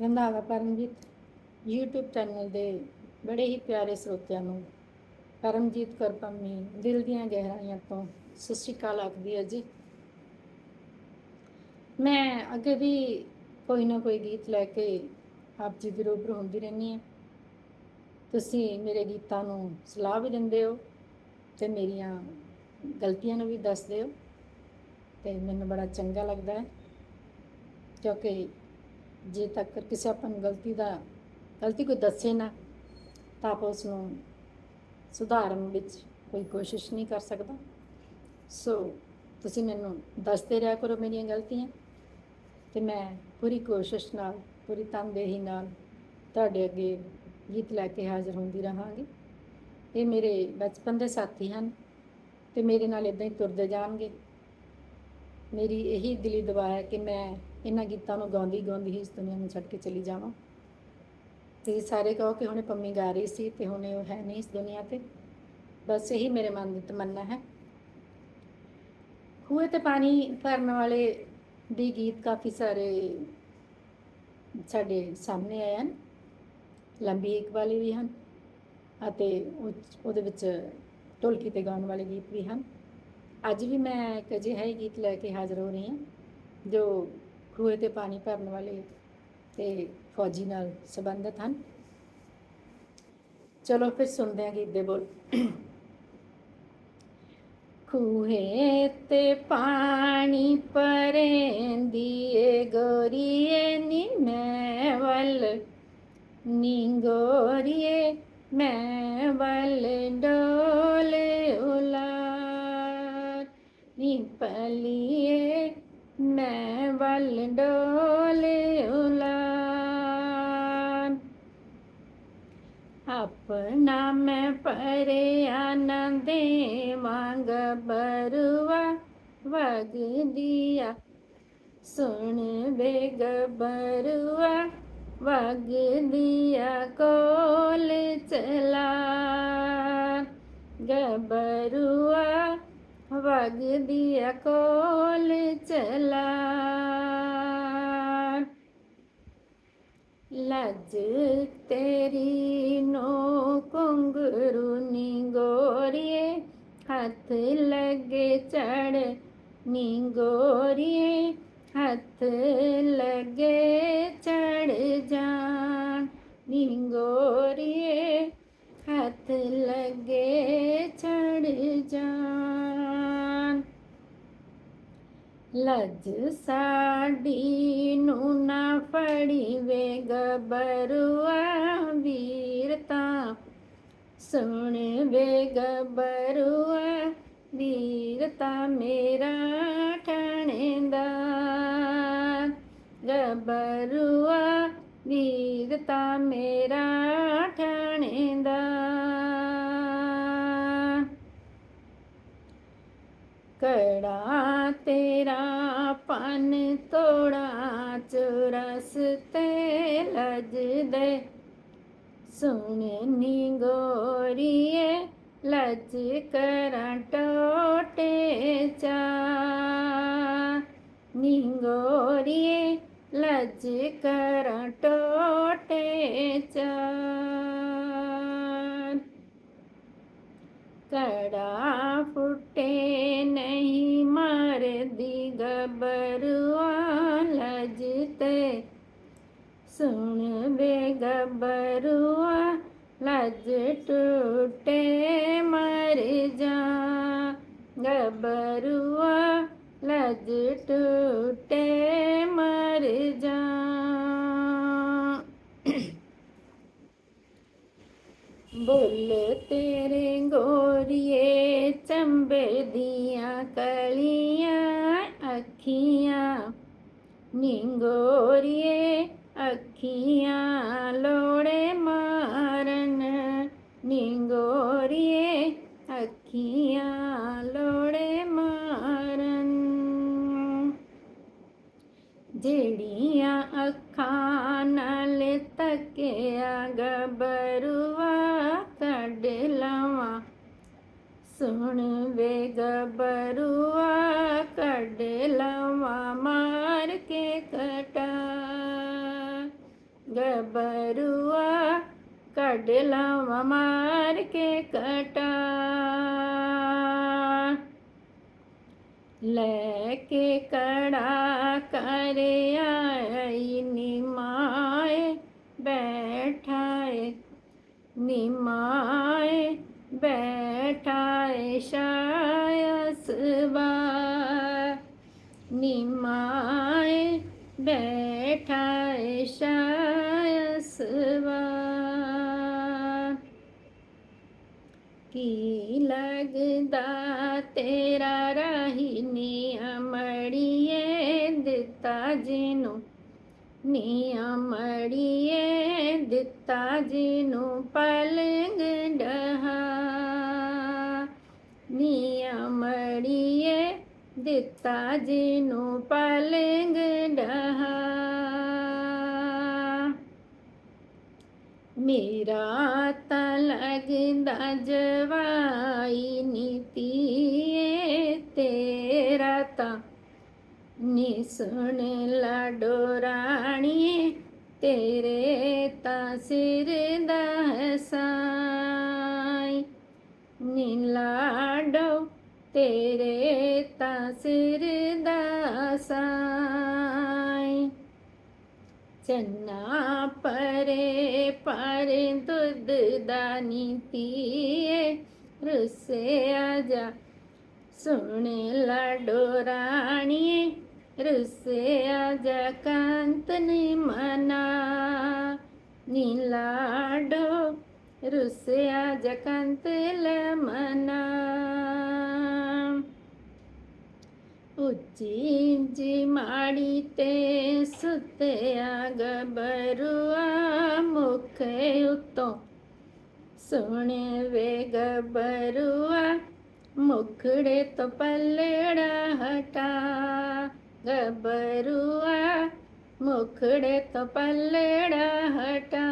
Randhawa Paramjit, YouTube channel ਦੇ ਬੜੇ ਹੀ ਪਿਆਰੇ ਸਰੋਤਿਆਂ ਨੂੰ ਪਰਮਜੀਤ ਕੌਰ ਪੰਮੀ, ਦਿਲ ਦੀਆਂ ਗਹਿਰਾਈਆਂ ਤੋਂ ਸਤਿ ਸ਼੍ਰੀ ਅਕਾਲ ਆਖਦੀ ਹੈ ਜੀ। ਮੈਂ ਅੱਗੇ ਵੀ ਕੋਈ ਨਾ ਕੋਈ ਗੀਤ ਲੈ ਕੇ ਆਪ ਜੀ ਦੇ ਰੂਬਰੂ ਹੁੰਦੀ ਰਹਿੰਦੀ ਹਾਂ। ਤੁਸੀਂ ਮੇਰੇ ਗੀਤਾਂ ਨੂੰ ਸਲਾਹ ਵੀ ਦਿੰਦੇ ਹੋ ਤੇ ਮੇਰੀਆਂ ਗਲਤੀਆਂ ਨੂੰ ਵੀ ਦੱਸਦੇ ਹੋ ਤੇ ਮੈਨੂੰ ਬੜਾ ਚੰਗਾ ਲੱਗਦਾ ਹੈ। ਕਿਉਂਕਿ ਜੇ ਤੱਕ ਕਿਸੇ ਆਪਾਂ ਨੂੰ ਗਲਤੀ ਦਾ, ਗਲਤੀ ਕੋਈ ਦੱਸੇ ਨਾ, ਤਾਂ ਆਪਾਂ ਉਸ ਨੂੰ ਸੁਧਾਰਨ ਵਿੱਚ ਕੋਈ ਕੋਸ਼ਿਸ਼ ਨਹੀਂ ਕਰ ਸਕਦਾ। ਸੋ ਤੁਸੀਂ ਮੈਨੂੰ ਦੱਸਦੇ ਰਿਹਾ ਕਰੋ ਮੇਰੀਆਂ ਗਲਤੀਆਂ, ਤੇ ਮੈਂ ਪੂਰੀ ਕੋਸ਼ਿਸ਼ ਨਾਲ, ਪੂਰੀ ਤਨਦੇਹੀ ਨਾਲ ਤੁਹਾਡੇ ਅੱਗੇ ਗੀਤ ਲੈ ਕੇ ਹਾਜ਼ਰ ਹੁੰਦੀ ਰਹਾਂਗੀ। ਇਹ ਮੇਰੇ ਬਚਪਨ ਦੇ ਸਾਥੀ ਹਨ, ਤੇ ਮੇਰੇ ਨਾਲ ਇਦਾਂ ਹੀ ਤੁਰਦੇ ਜਾਣਗੇ। ਮੇਰੀ ਇਹੀ ਦਿਲੀ ਦੁਆ ਹੈ ਕਿ ਮੈਂ ਇਹਨਾਂ ਗੀਤਾਂ ਨੂੰ ਗਾਉਂਦੀ ਗਾਉਂਦੀ ਹੀ ਇਸ ਦੁਨੀਆ ਨੂੰ ਛੱਡ ਕੇ ਚਲੀ ਜਾਵਾਂ। ਤੇ ਸਾਰੇ ਕਹੋ ਕਿ ਹੁਣੇ ਪੰਮੀ ਗਾ ਰਹੀ ਸੀ ਤੇ ਹੁਣੇ ਉਹ ਹੈ ਨਹੀਂ ਇਸ ਦੁਨੀਆ ਤੇ। ਬਸ ਇਹੀ ਮੇਰੇ ਮਨ ਦੀ ਤਮੰਨਾ ਹੈ। ਖੂਏ ਤੇ ਪਾਣੀ ਭਰਨ ਵਾਲੇ ਦੀ ਗੀਤ ਕਾਫੀ ਸਾਰੇ ਸਾਡੇ ਸਾਹਮਣੇ ਆਏ ਹਨ। ਲੰਬੀ ਇੱਕ ਵਾਲੇ ਵੀ ਹਨ ਅਤੇ ਉਹਦੇ ਵਿੱਚ ਢੋਲਕੀ ਤੇ ਗਾਉਣ ਵਾਲੇ ਗੀਤ ਵੀ ਹਨ। ਅੱਜ ਵੀ ਮੈਂ ਇੱਕ ਅਜਿਹਾ ਹੀ ਗੀਤ ਲੈ ਕੇ ਹਾਜ਼ਰ ਹੋ ਰਹੀ ਹਾਂ ਜੋ ਖੂਹੇ ਤੇ ਪਾਣੀ ਭਰਨ ਵਾਲੇ ਤੇ ਫੌਜੀ ਨਾਲ ਸੰਬੰਧਿਤ ਹਨ। ਚਲੋ ਫਿਰ ਸੁਣਦੇ ਹਾਂ ਗੀਤ ਦੇ ਬੋਲ। ਖੂਹੇ ਤੇ ਪਾਣੀ ਪਰੇਂਦੀ ਏ ਗੋਰੀਏ ਨੀ ਮੈਂ ਵੱਲ ਨੀ ਗੋਰੀਏ ਮੈਂ ਵੱਲ ਡੋਲ ਮੈਂ ਵੱਲ ਡੋਲ ਉਲਾਰ ਆਪਣਾ ਮੈਂ ਪਰਿਆ ਨੰਦੇ ਵਾਂਗ ਬਰਵਾ ਵਗਦੀਆ। ਸੁਣ ਬੇਗ ਬਰਵਾ ਵਗਦੀਆ, ਕੋਲ ਚਲਾ। ਗਬਰੂਆ ਵਗਦੀਆ ਕੋਲ ਚਲਾ ਲੱਜ ਤੇਰੀ ਨੋ ਕੁੰਗਰੂ ਨੀ ਗੋਰੀਏ ਹੱਥ ਲੱਗੇ ਚੜ ਨੀ ਗੋਰੀਏ ਹੱਥ ਲੱਗੇ ਚੜ ਜਾਣ ਨੀ ਗੋਰੀਏ ਹੱਥ ਲੱਜ ਸਾਡੀ ਨੂੰ ਨਾ ਫੜੀ ਵੇ ਗਬਰੂਆ ਵੀਰਤਾ ਸੁਣ ਵੇ ਗਬਰੂਆ ਵੀਰਤਾ ਮੇਰਾ ਠਾਣੇਦਾਰ ਗਬਰੂਆ ਵੀਰਤਾ ਮੇਰਾ ਠਾਣੇਦਾਰ ਕੜਾ ਤੇਰਾ ਪਨ ਤੋੜਾ ਚਰਸ ਤੇ ਲਜਦੇ ਸੁਣ ਨੀ ਗੋਰੀਏ ਲਜ ਕਰਾਂ ਟੋਟੇ ਚਾ ਨੀ ਗੋਰੀਏ ਲਜ ਕਰਾਂ ਟੋਟੇ ਚਾ ਗਬਰੂਆ ਲਜ ਟੁੱਟੇ ਮਰ ਜਾ। ਗਬਰੂਆ ਲਜ ਟੁੱਟੇ ਮਰ ਜਾ। ਬੁੱਲ ਤੇਰੇ ਗੋਰੀਏ ਚੰਬੇ ਦੀਆਂ ਕਲੀਆਂ, ਅੱਖੀਆਂ ਨਿੰਗੋਰੀਏ ਅੱਖੀਆਂ ਲੋੜੇ ਮਾਰਨ ਨਿੰਗੋਰੀਏ ਅੱਖੀਆਂ ਲੋੜੇ ਮਾਰਨ। ਜਿਹੜੀਆਂ ਅੱਖਾਂ ਨਾਲ ਤੱਕਿਆ ਗਬਰੂਆ ਕੱਢ ਸੁਣ ਵੇ ਗਬਰੂਆ ਕੱਢ ਲਵਾਂ। ਮਾਰ ਕੇ ਕਟਾ ਗਬਰੂਆ ਕੱਢ ਲਾਵਾਂ ਮਾਰ ਕੇ ਕਟਾ। ਲੈ ਕੇ ਕੜਾ ਕਰ ਆਈ ਨਿਮਾਏ ਬੈਠਾਏ ਨਿਮਾਏ ਬੈਠਾਏ ਸ਼ਾਇਸਵਾ बसवा की लगदा तेरा राहिनी अमड़िए दिता जिनू नी अमड़िए दिता जिनू पलंग डहा नी अमड़िए दिता जिनू पलंग डहा ਜਿਹਨੂੰ ਪਲੰਗ ਡਹਾ ਮੇਰਾ ਤਾਂ ਲੱਗਦਾ ਜਵਾਈ ਨੀਤੀਏ ਤੇਰਾ ਤਾਂ ਨੀ ਸੁਣ ਲਾਡੋ ਰਾਣੀਏ ਤੇਰੇ ਤਾਂ ਸਿਰ ਚੰਨਾ ਪਰੇ ਪਰੇ ਦੁੱਧ ਦਾ ਨੀਤੀਏ ਰੁੱਸੇ ਆਜਾ ਸੁਣ ਲਾਡੋ ਰਾਣੀਏ ਰੁੱਸੇ ਆਜਾ ਕੰਤ ਨੀ ਮਨਾ। ਨੀ ਲਾਡੋ ਰੁੱਸੇ ਆਜਾ ਕੰਤ ਲੈ ਮਨਾ। ਉੱਚੀ ਜੀ ਮਾੜੀ ਤੇ ਸੁਤਿਆ ਗਬਰੂਆ ਮੁਖ ਉਤੋਂ ਸੁਣ ਵੇ ਗਬਰੂਆ ਮੁਖੜੇ ਤੋਂ ਪਲੜਾ ਹਟਾ ਗਬਰੂਆ ਮੁਖੜੇ ਤੋਂ ਪਲੜਾ ਹਟਾ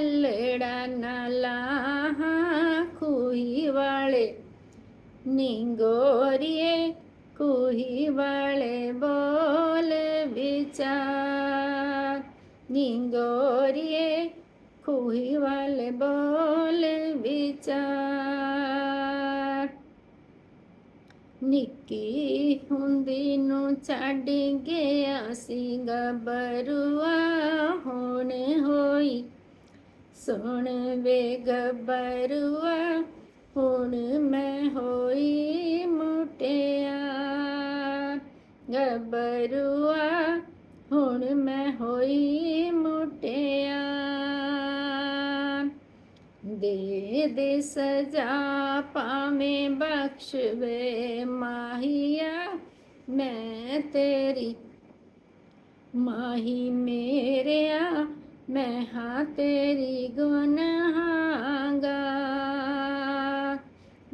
ਤੇਰੇ ਕਹੇ ਮੂੰਹ ਤੋਂ ਪਲੜਾ ਨਾ ਲਾਹਾਂ ਖੂਹੀ ਵਾਲੇ ਨਿੰਗੋਰੀਏ ਖੂਹੀ ਵਾਲੇ ਬੋਲ ਵਿਚਾਰ ਨਿੰਗੋਰੀਏ ਖੂਹੀ ਵਾਲੇ ਬੋਲ ਵਿਚਾਰ ਨਿੱਕੀ ਹੁੰਦੀ ਨੂੰ ਸੁਣ ਵੇ ਗਬਰੂਆ ਹੁਣ ਮੈਂ ਹੋਈ ਮੁਟਿਆ। ਗਬਰੂਆ ਹੁਣ ਮੈਂ ਹੋਈ ਮੁਟਿਆ। ਦੇ ਦੇ ਸਜਾ ਪਾਵੇਂ ਬਖਸ਼ਵੇ ਮਾਹੀਆ, ਮੈਂ ਤੇਰੀ ਮਾਹੀ ਮੇਰਿਆ। ਮੈਂ ਹਾਂ ਤੇਰੀ ਗੁਨਾਹਗਾ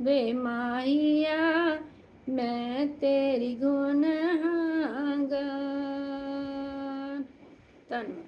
ਵੇ ਮਾਹੀਆ ਮੈਂ ਤੇਰੀ ਗੁਨਾਹਗਾ ਧੰਨਵਾਦ ਜੀ।